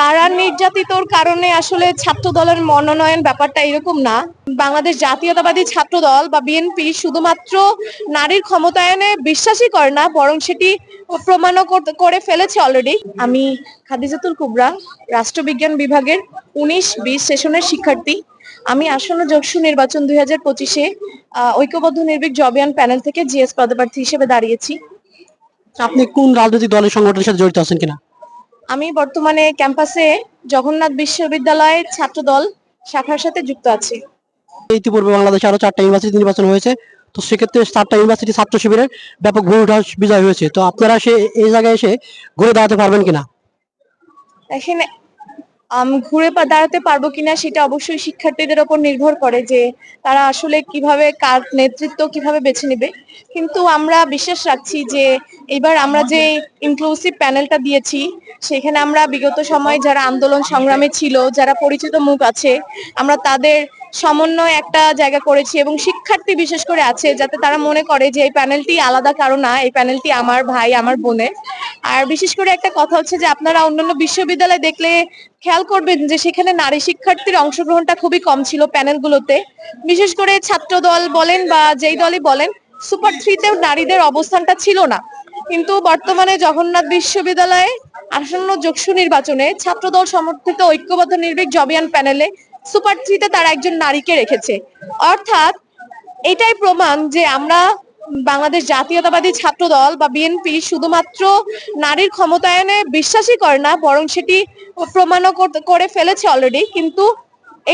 কারা নির্যাতিতর কারণে আসলে ছাত্র দলের মনোনয়ন ব্যাপারটা এরকম না? বাংলাদেশ জাতীয়তাবাদী ছাত্র দল বা বিএনপি শুধুমাত্র নারীর ক্ষমতায়নে বিশ্বাসই করে না, বরং সেটি প্রমাণও করে ফেলেছে অলরেডি আমি খাদিজাতুল কুবরা, রাষ্ট্রবিজ্ঞান বিভাগের উনিশ বিশ সেশনের শিক্ষার্থী। আমি আসন্ন যোগসু নির্বাচন দুই হাজার পঁচিশে ঐক্যবদ্ধ নির্ভীক জবিয়ান প্যানেল থেকে জিএস পদপ্রার্থী হিসেবে দাঁড়িয়েছি। আপনি কোন রাজনৈতিক দলের সংগঠনের সাথে জড়িত আছেন কিনা? আমি বর্তমানে ক্যাম্পাসে জগন্নাথ বিশ্ববিদ্যালয়ের ছাত্র দল শাখার সাথে যুক্ত আছি। ইতিপূর্বে বাংলাদেশে আরও চারটা ইউনিভার্সিটি নির্বাচন হয়েছে। তো সেক্ষেত্রে চারটা ইউনিভার্সিটি ছাত্র শিবিরের ব্যাপক ভূমিঠাস বিজয় হয়েছে। তো আপনারা সে এই জায়গায় এসে ঘুরে দাঁড়াতে পারবেন কিনা? এখানে আম, ঘুরে দাঁড়াতে পারব কিনা সেটা অবশ্যই শিক্ষার্থীদের ওপর নির্ভর করে যে তারা আসলে কীভাবে কার নেতৃত্ব কীভাবে বেছে নেবে। কিন্তু আমরা বিশ্বাস রাখছি যে এবার আমরা যে ইনক্লুসিভ প্যানেলটা দিয়েছি সেখানে আমরা বিগত সময়ে যারা আন্দোলন সংগ্রামে ছিল, যারা পরিচিত মুখ আছে, আমরা তাদের সমন্বয় একটা জায়গা করেছি এবং শিক্ষার্থী বিশেষ করে আছে, যাতে তারা মনে করে যে এই প্যানেলটি আলাদা কারও না, এই প্যানেলটি আমার ভাই, আমার বোনের আর বিশেষ করে একটা কথা হচ্ছে যে আপনারা অন্যান্য বিশ্ববিদ্যালয় দেখলে খেয়াল করবেন যে সেখানে নারী শিক্ষার্থীর অংশগ্রহণটা খুবই কম ছিল প্যানেলগুলোতে বিশেষ করে ছাত্র দল বলেন বা যেই দলই বলেন সুপার থ্রিতেও নারীদের অবস্থানটা ছিল না। কিন্তু বর্তমানে জগন্নাথ বিশ্ববিদ্যালয়ে আসন্ন যোগসু নির্বাচনে ছাত্রদল সমর্থিত ঐক্যবদ্ধ নির্ভীক জবিয়ান প্যানেলে সুপার থ্রিতে তারা একজন নারীকে রেখেছে। অর্থাৎ এটাই প্রমাণ যে আমরা বাংলাদেশ জাতীয়তাবাদী ছাত্র দল বা বিএনপি শুধুমাত্র নারীর ক্ষমতায়নে বিশ্বাসই করে না, বরং সেটি প্রমাণও করে ফেলেছে অলরেডি কিন্তু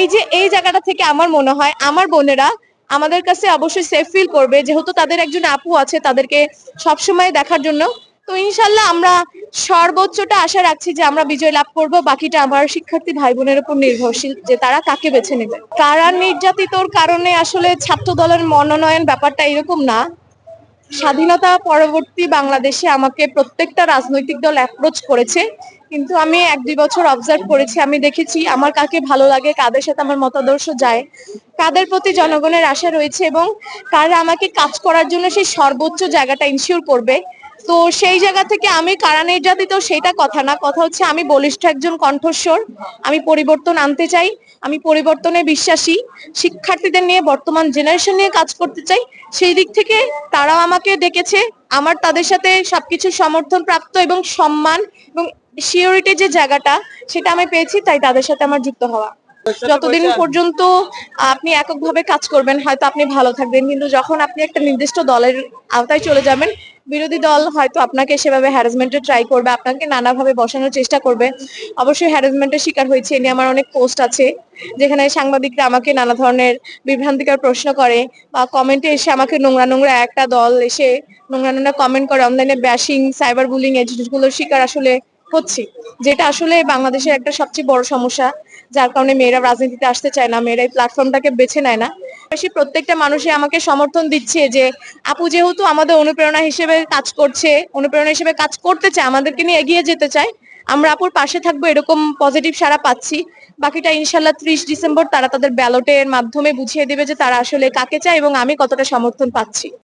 এই যে, এই জায়গাটা থেকে আমার মনে হয়, আমার বোনেরা আমাদের কাছে অবশ্যই সেফ ফিল করবে, যেহেতু তাদের একজন আপু আছে, তাদেরকে সবসময় দেখার জন্য। তো ইনশাল্লাহ আমরা সর্বোচ্চটা আশা রাখছি যে আমরা বিজয় লাভ করব, বাকিটা আমার শিক্ষার্থী ভাই বোনের উপর নির্ভরশীল যে তারা কাকে বেছে নেবে। কারা নির্যাতিতর কারণে আসলে ছাত্র দলের মনোনয়ন ব্যাপারটা এরকম না। স্বাধীনতা পরবর্তী বাংলাদেশে আমাকে প্রত্যেকটা রাজনৈতিক দল অ্যাপ্রোচ করেছে, কিন্তু আমি এক দুই বছর অবজার্ভ করেছি, আমি দেখেছি আমার কাকে ভালো লাগে, কাদের সাথে আমার মতাদর্শ যায়, কাদের প্রতি জনগণের আশা রয়েছে এবং কারা আমাকে কাজ করার জন্য সেই সর্বোচ্চ জায়গাটা ইনশিওর করবে। তো সেই জায়গা থেকে আমি কারা নির্যাতিত সেটা কথা না। কথা হচ্ছে আমি বলিষ্ঠ একজন কণ্ঠস্বর। আমি পরিবর্তন আনতে চাই। আমি পরিবর্তনে বিশ্বাসী। শিক্ষার্থীদের নিয়ে বর্তমান জেনারেশন নিয়ে কাজ করতে চাই। সেই দিক থেকে তারাও আমাকে ডেকেছে। আমার তাদের সাথে সবকিছু সমর্থন প্রাপ্ত এবং সম্মান এবং সিওরিটি যে জায়গাটা, সেটা আমি পেয়েছি, তাই তাদের সাথে আমার যুক্ত হওয়া। যতদিন পর্যন্ত আপনি এককভাবে কাজ করবেন হয়তো আপনি ভালো থাকবেন কিন্তু যখন আপনি একটা নির্দিষ্ট দলের আওতায় চলে যাবেন বিরোধী দল হয়তো আপনাকে সেভাবে হ্যারাসমেন্টের ট্রাই করবে আপনাকে নানাভাবে বসানোর চেষ্টা করবে। অবশ্যই হ্যারাসমেন্টের শিকার হয়েছে এ নিয়ে আমার অনেক পোস্ট আছে যেখানে সাংবাদিকরা আমাকে নানা ধরনের বিভ্রান্তিকর প্রশ্ন করে বা কমেন্টে এসে আমাকে নোংরা নোংরা একটা দল এসে নোংরা নোংরা কমেন্ট করে অনলাইনে ব্যাশিং সাইবার বুলিং এই জিনিসগুলোর শিকার আসলে হচ্ছে। যেটা আসলে বাংলাদেশের একটা সবচেয়ে বড় সমস্যা। যার কারণে মেয়েরা রাজনীতিতে আসতে চায় না, মেয়েরা এই প্ল্যাটফর্মটাকে বেছে নেয় না। বেশি প্রত্যেকটা মানুষই আমাকে সমর্থন দিচ্ছে যে, আপু, যেহেতু আমাদের অনুপ্রেরণা হিসেবে কাজ করছে, অনুপ্রেরণা হিসেবে কাজ করতে চায়, আমাদেরকে নিয়ে এগিয়ে যেতে চায়, আমরা আপুর পাশে থাকব, এরকম পজিটিভ সারা পাচ্ছি। বাকিটা ইনশাল্লাহ ত্রিশ ডিসেম্বর তারা তাদের ব্যালটের মাধ্যমে বুঝিয়ে দেবে যে তারা আসলে কাকে চায় এবং আমি কতটা সমর্থন পাচ্ছি।